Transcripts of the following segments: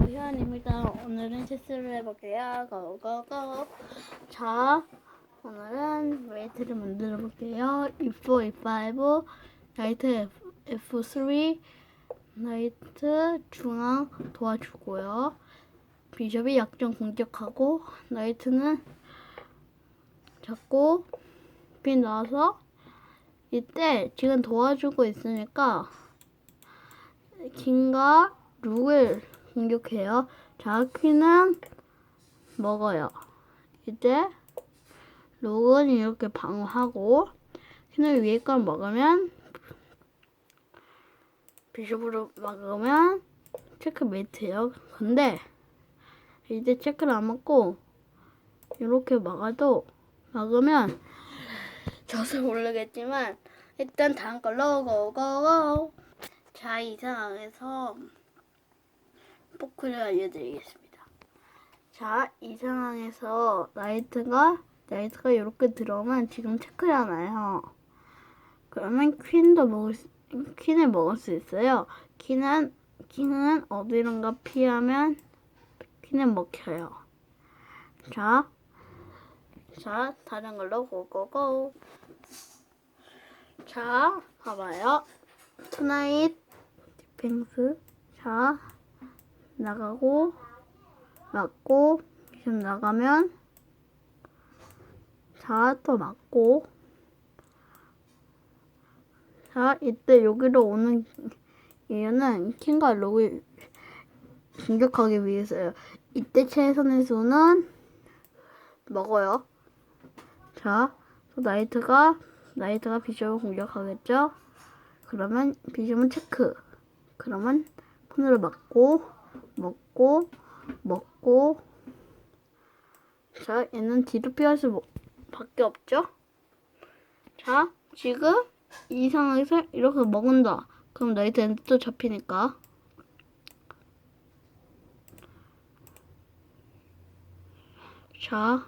희연입니다. 오늘은 체스를 해볼게요. 고고고. 자, 오늘은 웨이트를 만들어 볼게요. E4, E5, 나이트 F, F3, 나이트 중앙 도와주고요. 비숍이 약점 공격하고, 나이트는 잡고, 빈 나와서, 이때 지금 도와주고 있으니까, 킹과 룩을 공격해요. 자, 퀸은 먹어요. 이제 룩은 이렇게 방어하고 퀸을 위에 걸 먹으면 비숍으로 막으면 체크 메이트예요. 근데 이제 체크를 안 먹고 이렇게 막아도 막으면 져서 모르겠지만 일단 다음 걸로 고고고 자, 이 상황에서 포크를 알려드리겠습니다. 자, 이 상황에서 나이트가 나이트가 이렇게 들어오면 지금 체크잖아요. 그러면 퀸도 먹을 수, 퀸을 먹을 수 있어요. 퀸은 퀸은 어디론가 피하면 퀸을 먹혀요. 자, 자 다른 걸로 고고고. 자, 봐봐요. 투나잇 디펜스. 자, 나가고 맞고 지금 나가면 자 또 맞고 자 이때 여기로 오는 이유는 킹과 록을 공격하기 위해서요. 이때 최선의 수는 먹어요. 자, 또 나이트가 나이트가 비숍을 공격하겠죠. 그러면 비숍은 체크. 그러면 폰으로 맞고 먹고 먹고. 자 얘는 뒤로 피할 수밖에 없죠? 자 지금 이 상황에서 이렇게 먹은다. 그럼 나이트는 또 잡히니까. 자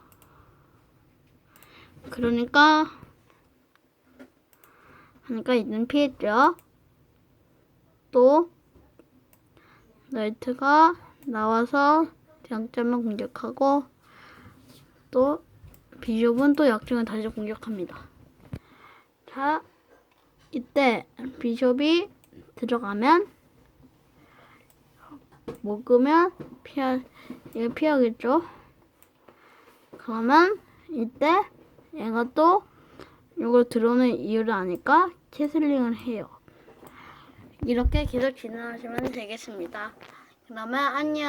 그러니까 그러니까 이는 피했죠? 또 나이트가 나와서 약점을 공격하고 또 비숍은 또 약점을 다시 공격합니다. 자, 이때 비숍이 들어가면 먹으면 피하 이거 피하겠죠. 그러면 이때 얘가 또 이걸 들어오는 이유를 아니까 캐슬링을 해요. 이렇게 계속 진행하시면 되겠습니다. 그러면 안녕.